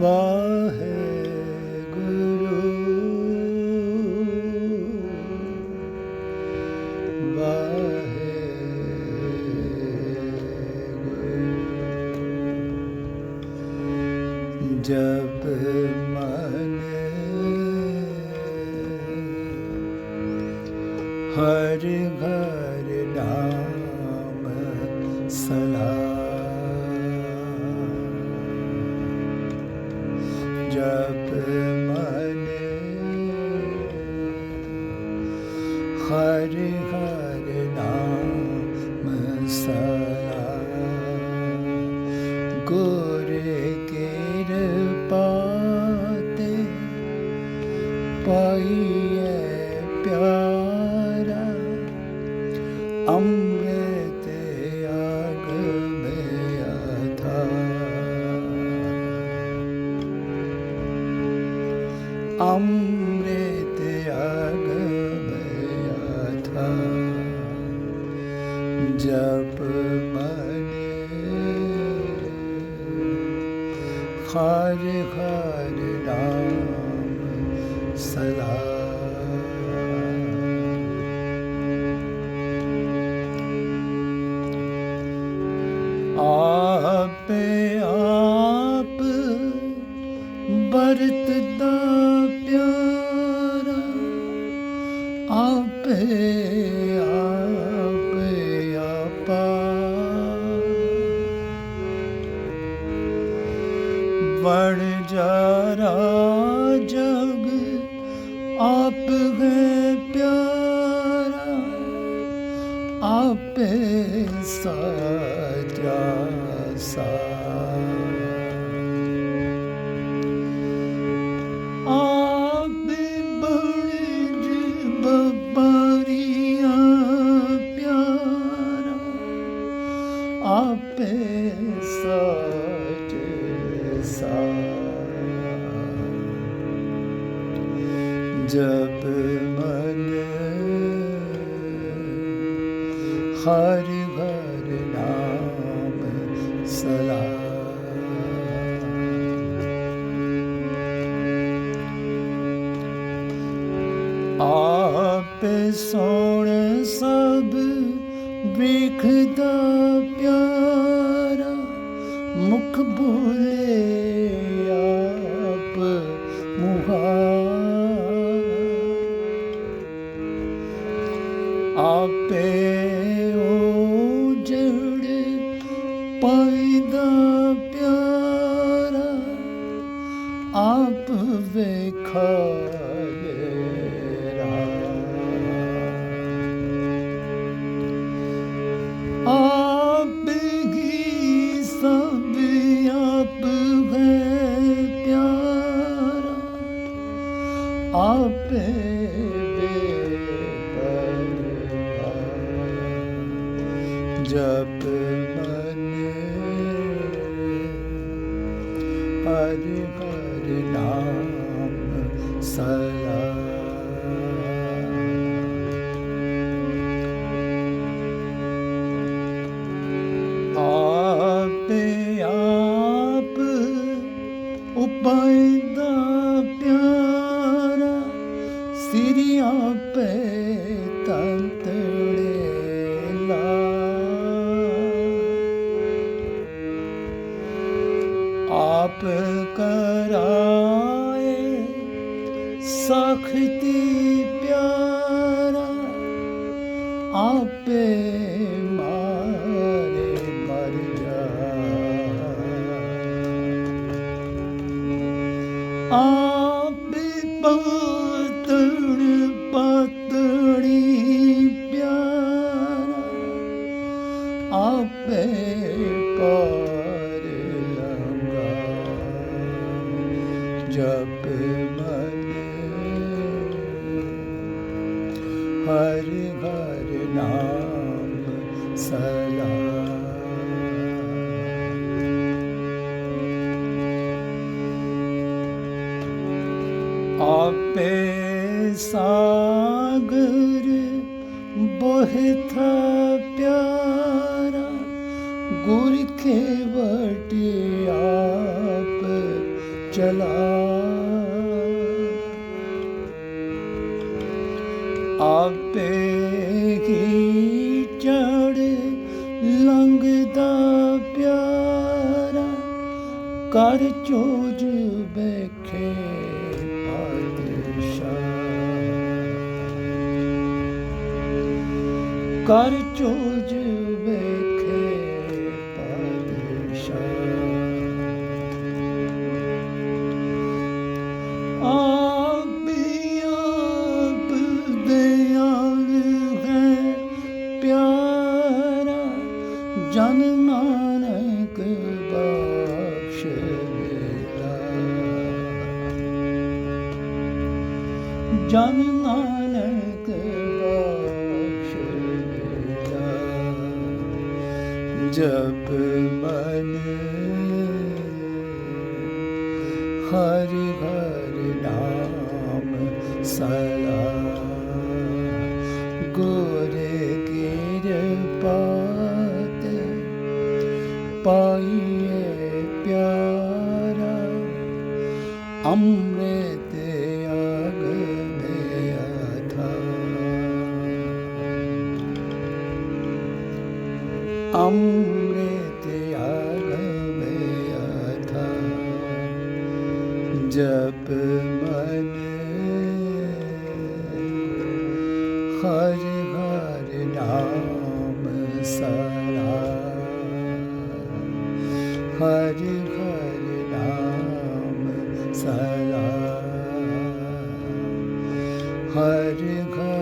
ਵਾਹਿਗੁਰੂ ਜਪ ਮਨ ਹਰ ਘਰ ਨਾਮ ਸਲਾ ਹਰ ਹਰ ਨਾਮ ਸਲਾ ਗੁਰ ਕਿਰਪਾ ਤੇ ਪਾਈਐ ਪਿਆਰਾ। ਅੰਮ੍ਰਿਤ ਜਪ ਮਨ ਹਰ ਹਰ ਨਾਮ ਸਦਾ ਆਪੇ ਆਪ ਵਰਤਦਾ ਪਿਆਰਾ ਆਪੇ ਵੜ ਜਾਰਾ ਜਗ ਆਪ ਹੈ ਪਿਆਰਾ ਆਪੇ ਸਾਜਾ ਸਾ ਆਪੇ ਸਾਜੇ ਸਾ ਜਪ ਮਨ ਹਰ ਹਰ ਨਾਮ ਸਲਾ ਆਪੇ ਸੋਣ ਸਭ ਵੇਖਦਾ ਪਿਆਰਾ ਮੁਖ ਬੋਲੇ ਆਪ ਮੁਹਾ। ਆਪੇ ਉਹ ਜੜ ਪੈਦਾ ਪਿਆਰਾ ਆਪ ਵੇਖਾ ਆਪੇ ਬੇਪਰਵਾਹ। ਜਪ ਮਨ ਹਰ ਹਰ ਨਾਮ ਸਲਾ। ਆਪੇ ਆਪ ਉਪਾਇਦਾ ਆਪ ਕਰਾਏ ਸਖਤੀ ਪਿਆਰਾ ਆਪੇ ਮਾਰੇ ਮਰ ਜਾ। ਆਪੇ ਪਤਣ ਪਤੜੀ ਪਿਆਰਾ ਆਪੇ ਪਾਰ ਹਰ ਨਾਮ ਸਲਾ ਆਪੇ ਸਾਗਰ ਆਪੇ ਹੀ ਚੜ ਲੰਘਦਾ ਪਿਆਰਾ। ਕਰ ਚੋਜ ਬੈਖੇ ਪਾਤਸ਼ਾਹ। ਕਰ ਚੋਜ ਜਨ ਨਾਨਕ ਬਖਸ਼ ਜਪ ਮਨ ਹਰ ਹਰ ਨਾਮ ਸਲਾ ਗੁਰ ਕਿਰਪਾਤ ਪਾਈਏ ਪਿਆਰਾ ਅੰਮ੍ਰਿਤ अमृत था जप मन हर हर नाम सरा हर हर नाम सरा हर घर